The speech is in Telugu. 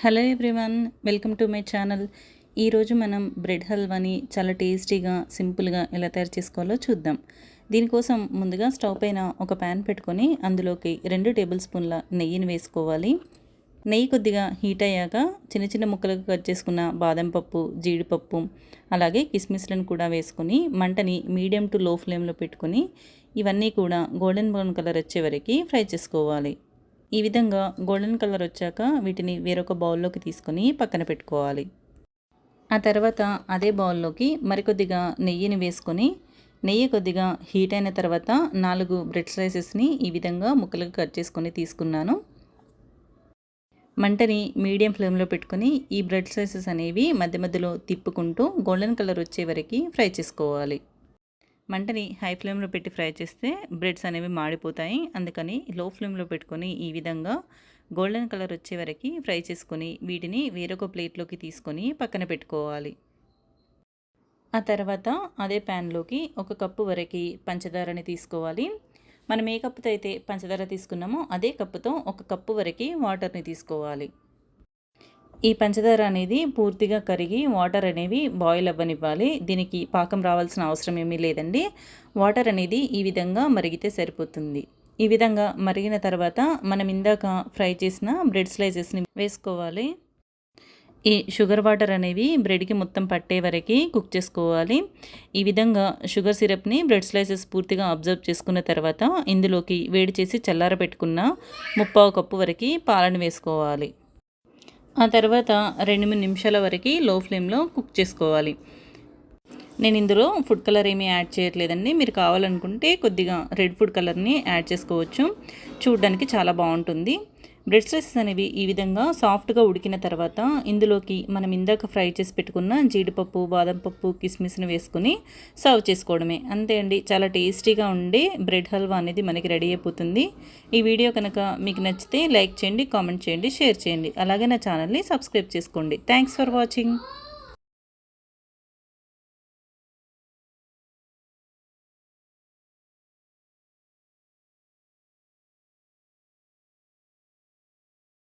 Hello everyone welcome to my channel ఈరోజు మనం బ్రెడ్ హల్వాని చాలా టేస్టీగా సింపుల్గా ఎలా తయారు చేసుకోవాలో చూద్దాం. దీనికోసం ముందుగా స్టవ్ పైన ఒక ప్యాన్ పెట్టుకొని అందులోకి రెండు టేబుల్ స్పూన్ల నెయ్యిని వేసుకోవాలి. నెయ్యి కొద్దిగా హీట్ అయ్యాక చిన్న చిన్న ముక్కలకు కట్ చేసుకున్న బాదం పప్పు జీడిపప్పు అలాగే కిస్మిస్లను కూడా వేసుకొని మంటని మీడియం టు లో ఫ్లేమ్లో పెట్టుకొని ఇవన్నీ కూడా గోల్డెన్ బ్రౌన్ కలర్ వచ్చే వరకు ఫ్రై చేసుకోవాలి. ఈ విధంగా గోల్డెన్ కలర్ వచ్చాక వీటిని వేరొక బౌల్లోకి తీసుకొని పక్కన పెట్టుకోవాలి. ఆ తర్వాత అదే బౌల్లోకి మరికొద్దిగా నెయ్యిని వేసుకొని నెయ్యి కొద్దిగా హీట్ అయిన తర్వాత నాలుగు బ్రెడ్ స్లైసెస్ని ఈ విధంగా ముక్కలుగా కట్ చేసుకొని తీసుకున్నాను. మంటని మీడియం ఫ్లేమ్లో పెట్టుకొని ఈ బ్రెడ్ స్లైసెస్ అనేవి మధ్య మధ్యలో తిప్పుకుంటూ గోల్డెన్ కలర్ వచ్చే వరకు ఫ్రై చేసుకోవాలి. మంటని హై ఫ్లేమ్లో పెట్టి ఫ్రై చేస్తే బ్రెడ్స్ అనేవి మాడిపోతాయి. అందుకని లో ఫ్లేమ్లో పెట్టుకొని ఈ విధంగా గోల్డెన్ కలర్ వచ్చే వరకు ఫ్రై చేసుకొని వీటిని వేరొక ప్లేట్లోకి తీసుకొని పక్కన పెట్టుకోవాలి. ఆ తర్వాత అదే ప్యాన్లోకి ఒక కప్పు వరకు పంచదారని తీసుకోవాలి. మనం ఏ కప్పుతో అయితే పంచదార తీసుకున్నామో అదే కప్పుతో ఒక కప్పు వరకు వాటర్ని తీసుకోవాలి. ఈ పంచదార అనేది పూర్తిగా కరిగి వాటర్ అనేవి బాయిల్ అవ్వనివ్వాలి. దీనికి పాకం రావాల్సిన అవసరం ఏమీ లేదండి. వాటర్ అనేది ఈ విధంగా మరిగితే సరిపోతుంది. ఈ విధంగా మరిగిన తర్వాత మనం ఇందాక ఫ్రై చేసిన బ్రెడ్ స్లైసెస్ని వేసుకోవాలి. ఈ షుగర్ వాటర్ అనేవి బ్రెడ్కి మొత్తం పట్టే వరకు కుక్ చేసుకోవాలి. ఈ విధంగా షుగర్ సిరప్ని బ్రెడ్ స్లైసెస్ పూర్తిగా అబ్జర్వ్ చేసుకున్న తర్వాత ఇందులోకి వేడి చేసి చల్లార పెట్టుకున్న ముప్పావు కప్పు వరకు పాలను వేసుకోవాలి. ఆ తర్వాత రెండు మూడు నిమిషాల వరకు లో ఫ్లేమ్లో కుక్ చేసుకోవాలి. నేను ఇందులో ఫుడ్ కలర్ ఏమీ యాడ్ చేయట్లేదండి. మీరు కావాలనుకుంటే కొద్దిగా రెడ్ ఫుడ్ కలర్ని యాడ్ చేసుకోవచ్చు. చూడడానికి చాలా బాగుంటుంది. బ్రెడ్ స్లైసెస్ అనేవి ఈ విధంగా సాఫ్ట్గా ఉడికిన తర్వాత ఇందులోకి మనం ఇందాక ఫ్రై చేసి పెట్టుకున్న జీడిపప్పు బాదం పప్పు కిస్మిస్ని వేసుకుని సర్వ్ చేసుకోవడమే. అంతే అండి. చాలా టేస్టీగా ఉండే బ్రెడ్ హల్వా అనేది మనకి రెడీ అయిపోతుంది. ఈ వీడియో కనుక మీకు నచ్చితే లైక్ చేయండి కామెంట్ చేయండి షేర్ చేయండి. అలాగే నా ఛానల్ని సబ్స్క్రైబ్ చేసుకోండి. Thanks for watching.